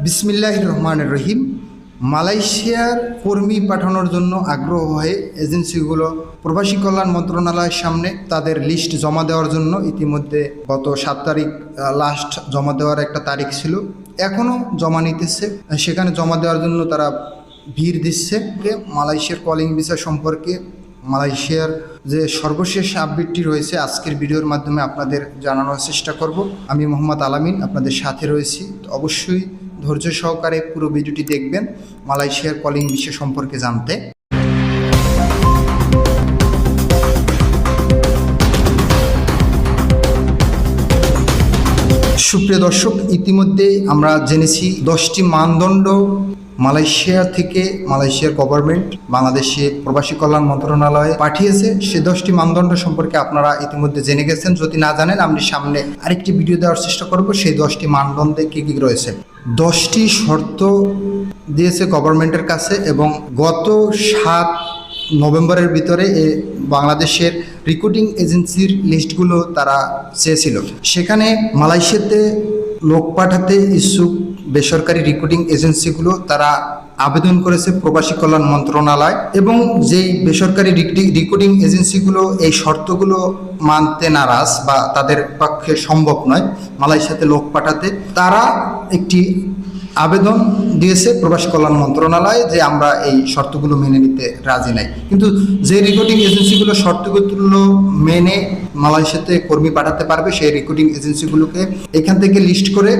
বিসমিল্লাহ রহমান রহিম মালয়েশিয়ার কর্মী পাঠানোর জন্য আগ্রহ হয়ে এজেন্সিগুলো প্রবাসী কল্যাণ মন্ত্রণালয়ের সামনে তাদের লিস্ট জমা দেওয়ার জন্য ইতিমধ্যে গত সাত তারিখ লাস্ট জমা দেওয়ার একটা তারিখ ছিল, এখনও জমা নিতেছে। সেখানে জমা দেওয়ার জন্য তারা ভিড় দিচ্ছে। মালয়েশিয়ার কলিং ভিসা সম্পর্কে মালয়েশিয়ার যে সর্বশেষ আপডেটটি রয়েছে, আজকের ভিডিওর মাধ্যমে আপনাদের জানানোর চেষ্টা করব। আমি মোহাম্মদ আলামিন, আপনাদের সাথে রয়েছি। অবশ্যই ধৈর্য সহকারে পুরো ভিডিওটি দেখবেন মালয়েশিয়ার কলিং বিষয় সম্পর্কে জানতে। সুপ্রিয় দর্শক, ইতিমধ্যে আমরা জেনেছি দশটি মানদণ্ড মালয়েশিয়া থেকে মালয়েশিয়ার গভর্নমেন্ট বাংলাদেশে প্রবাসী কল্যাণ মন্ত্রণালয়ে পাঠিয়েছে। সে দশটি মানদণ্ড সম্পর্কে আপনারা ইতিমধ্যে জেনে গেছেন। যদি না জানেন, আমি সামনে আরেকটি ভিডিও দেওয়ার চেষ্টা করব। সেই দশটি মানদণ্ডে কী কী রয়েছে? দশটি শর্ত দিয়েছে গভর্নমেন্টের কাছে এবং গত সাত নভেম্বরের ভিতরে এ বাংলাদেশের রিক্রুটিং এজেন্সির লিস্টগুলো তারা চেয়েছিল। সেখানে মালয়েশিয়াতে লোক পাঠাতে ইচ্ছুক বেসরকারি রিক্রুটিং এজেন্সিগুলো তারা আবেদন করেছে প্রবাসী কল্যাণ মন্ত্রণালয় এবং যেই বেসরকারি রিক্রুটিং এজেন্সিগুলো এই শর্তগুলো মানতে নারাজ বা তাদের পক্ষে সম্ভব নয় মালয়েশিয়াতে লোক পাঠাতে, তারা একটি আবেদন দিয়েছে প্রবাসী কল্যাণ মন্ত্রণালয় যে আমরা এই শর্তগুলো মেনে নিতে রাজি নাই। কিন্তু যে রেকর্ডিং এজেন্সিগুলো শর্তগুলো মেনে মালয়েশিয়াতে কর্মী পাঠাতে পারবে, সেই রেকর্ডিং এজেন্সিগুলোকে এখান থেকে লিস্ট করে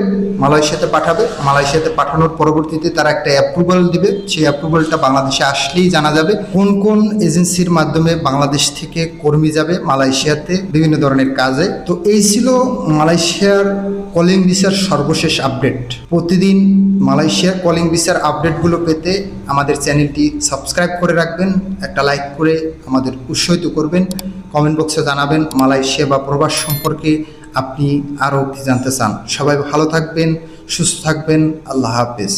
মালয়েশিয়াতে পাঠাবে। মালয়েশিয়াতে পাঠানোর পরবর্তীতে তারা একটা অ্যাপ্রুভাল দিবে। সেই অ্যাপ্রুভালটা বাংলাদেশে আসলেই জানা যাবে কোন কোন এজেন্সির মাধ্যমে বাংলাদেশ থেকে কর্মী যাবে মালয়েশিয়াতে বিভিন্ন ধরনের কাজে। তো এই ছিল মালয়েশিয়ার কলিং ভিসার সর্বশেষ আপডেট প্রতিদিন মালয়েশিয়ার কলিং ভিসার আপডেটগুলো পেতে আমাদের চ্যানেলটি সাবস্ক্রাইব করে রাখবেন, একটা লাইক করে আমাদের উৎসাহিত করবেন কমেন্ট বক্সে জানাবেন মালয়েশিয়া বা প্রবাস সম্পর্কে আপনি আরও কি জানতে চান? সবাই ভালো থাকবেন সুস্থ থাকবেন। আল্লাহ হাফেজ।